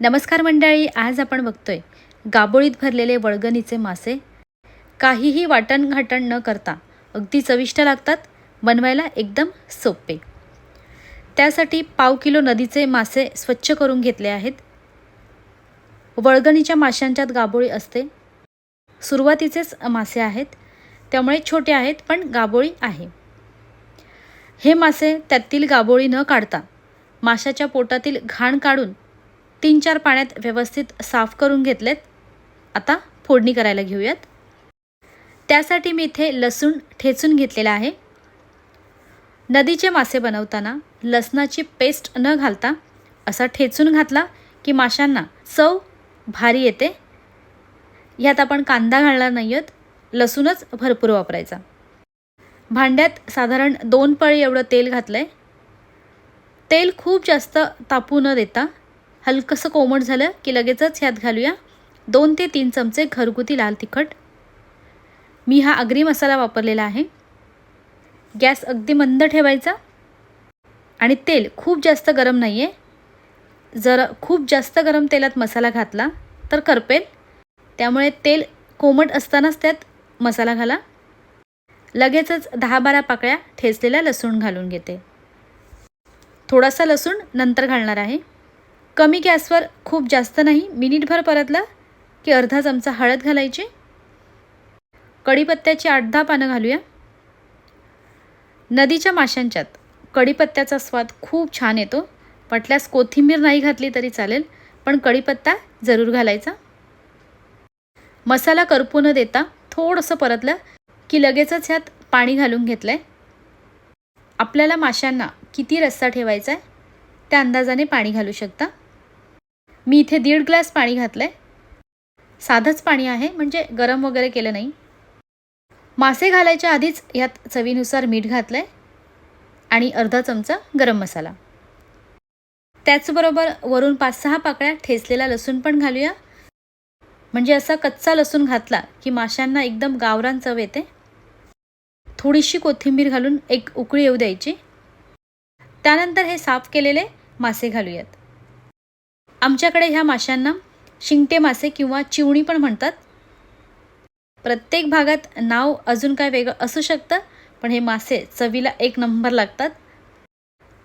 नमस्कार मंडळी आज आपण बघतोय गाबोळीत भरलेले वळगणीचे मासे. काहीही वाटण घाटण न करता अगदी चविष्ट लागतात बनवायला एकदम सोपे. त्यासाठी पाव किलो नदीचे मासे स्वच्छ करून घेतले आहेत. वळगणीच्या माशांच्यात गाबोळी असते. सुरुवातीचेच मासे आहेत. त्यामुळे छोटे आहेत पण गाबोळी आहे. हे मासे त्यातील गाबोळी न काढता माशाच्या पोटातील घाण काढून तीन चार पाण्यात व्यवस्थित साफ करून घेतलेत. आता फोडणी करायला घेऊयात. त्यासाठी मी इथे लसूण ठेचून घेतलेला आहे. नदीचे मासे बनवताना लसणाची पेस्ट न घालता असा ठेचून घातला की माशांना चव भारी येते. ह्यात आपण कांदा घालणार नाही आहोत लसूणच भरपूर वापरायचा. भांड्यात साधारण दोन पळी एवढं तेल घातलं आहे तेल खूप जास्त तापू न देता हलकंसं कोमट झालं की लगेचच ह्यात घालूया दोन ते तीन चमचे घरगुती लाल तिखट. मी हा आगरी मसाला वापरलेला आहे. गॅस अगदी मंद ठेवायचा. आणि तेल खूप जास्त गरम नाही आहे जर खूप जास्त गरम तेलात मसाला घातला तर करपेल. त्यामुळे तेल कोमट असतानाच त्यात मसाला घाला. लगेचच दहा बारा पाकळ्या ठेचलेल्या लसूण घालून घेते. थोडासा लसूण नंतर घालणार आहे. कमी गॅसवर खूप जास्त नाही मिनिटभर परतला की अर्धा चमचा हळद घालायची. कढीपत्त्याची आठ दहा पानं घालूया. नदीच्या माशांच्यात कढीपत्त्याचा स्वाद खूप छान येतो. पटल्यास कोथिंबीर नाही घातली तरी चालेल पण कढीपत्ता जरूर घालायचा. मसाला करपू न देता थोडंसं परतलं की लगेचच ह्यात पाणी घालून घेतलं आहे आपल्याला माशांना किती रस्सा ठेवायचा आहे त्या अंदाजाने पाणी घालू शकता. मी इथे दीड ग्लास पाणी घातलं आहे साधंच पाणी आहे म्हणजे गरम वगैरे केलं नाही. मासे घालायच्या आधीच यात चवीनुसार मीठ घातलं आहे आणि अर्धा चमचा गरम मसाला. त्याचबरोबर वरून पाच सहा पाकळ्या ठेचलेला लसूण पण घालूया. म्हणजे असा कच्चा लसूण घातला की माशांना एकदम गावरान चव येते. थोडीशी कोथिंबीर घालून एक उकळी येऊ द्यायची. त्यानंतर हे साफ केलेले मासे घालूयात. आमच्याकडे ह्या माशांना शिंगटे मासे किंवा चिवणी पण म्हणतात. प्रत्येक भागात नाव अजून काय वेगळं असू शकतं पण हे मासे चवीला एक नंबर लागतात.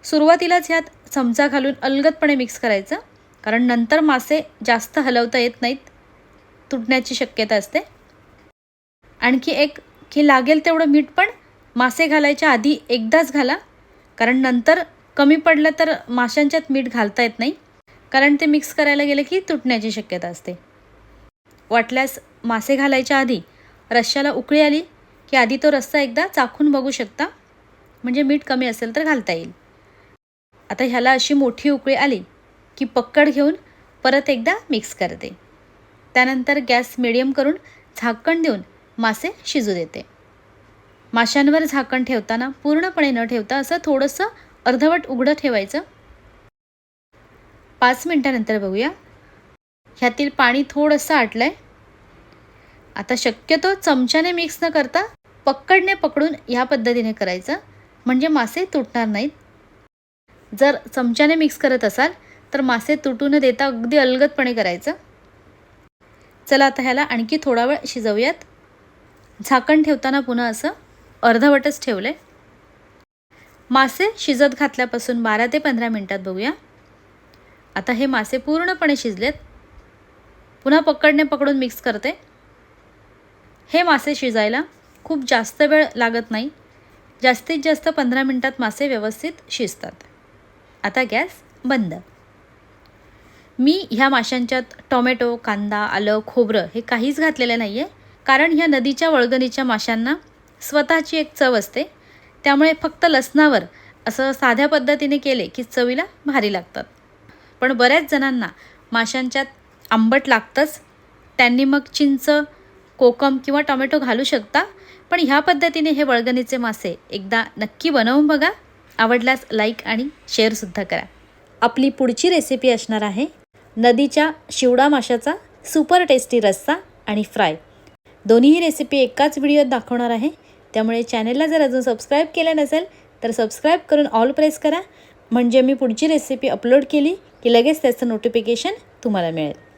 सुरुवातीलाच ह्यात चमचा घालून अलगदपणे मिक्स करायचं कारण नंतर मासे जास्त हलवता येत नाहीत तुटण्याची शक्यता असते. आणखी एक की लागेल तेवढं मीठ पण मासे घालायच्या आधी एकदाच घाला कारण नंतर कमी पडलं तर माशांच्यात मीठ घालता येत नाही. कारण ते मिक्स करायला गेलं की तुटण्याची शक्यता असते. वाटल्यास मासे घालायच्या आधी रश्श्याला उकळी आली की आधी तो रस्सा एकदा चाखून बघू शकता. म्हणजे मीठ कमी असेल तर घालता येईल. आता ह्याला अशी मोठी उकळी आली की पक्कड घेऊन परत एकदा मिक्स करते. त्यानंतर गॅस मिडियम करून झाकण देऊन मासे शिजू देते. माशांवर झाकण ठेवताना पूर्णपणे न ठेवता असं थोडंसं अर्धवट उघडं ठेवायचं पाच मिनटानंतर बघूया. ह्यातील पाणी थोडंसं आटलं आहे आता शक्यतो चमच्याने मिक्स न करता पकडणे पकडून ह्या पद्धतीने करायचं. म्हणजे मासे तुटणार नाहीत. जर चमच्याने मिक्स करत असाल तर मासे तुटू न देता अगदी अलगदपणे करायचं. चला आता ह्याला आणखी थोडा वेळ शिजवूयात. झाकण ठेवताना पुन्हा असं अर्धवटच ठेवलं आहे मासे शिजत घातल्यापासून बारा ते पंधरा मिनटात बघूया. आता हे मासे पूर्णपणे शिजलेत. पुन्हा पकडणे पकडून मिक्स करते. हे मासे शिजायला खूप जास्त वेळ लागत नाही. जास्तीत जास्त पंधरा मिनटात मासे व्यवस्थित शिजतात. आता गॅस बंद. मी ह्या माशांच्यात टोमॅटो कांदा आलं खोबरं हे काहीच घातलेलं नाही आहे कारण ह्या नदीच्या वळगणीच्या माशांना स्वतःची एक चव असते. त्यामुळे फक्त लसणावर असं साध्या पद्धतीने केले की चवीला भारी लागतात. पण बऱ्याच जणांना माशांच्यात आंबट लागतंच. त्यांनी मग चिंच कोकम किंवा टोमॅटो घालू शकता पण ह्या पद्धतीने हे वळगणीचे मासे एकदा नक्की बनवून बघा. आवडल्यास लाईक आणि शेअरसुद्धा करा. आपली पुढची रेसिपी असणार आहे नदीच्या शिवडा माशाचा सुपर टेस्टी रस्सा आणि फ्राय. दोन्हीही रेसिपी एकाच व्हिडिओत दाखवणार आहे. त्यामुळे चॅनलला जर अजून सबस्क्राईब केलं नसेल तर सबस्क्राईब करून ऑल प्रेस करा. म्हणजे मी पुढची रेसिपी अपलोड केली की लगेच त्याचं नोटिफिकेशन तुम्हाला मिळेल.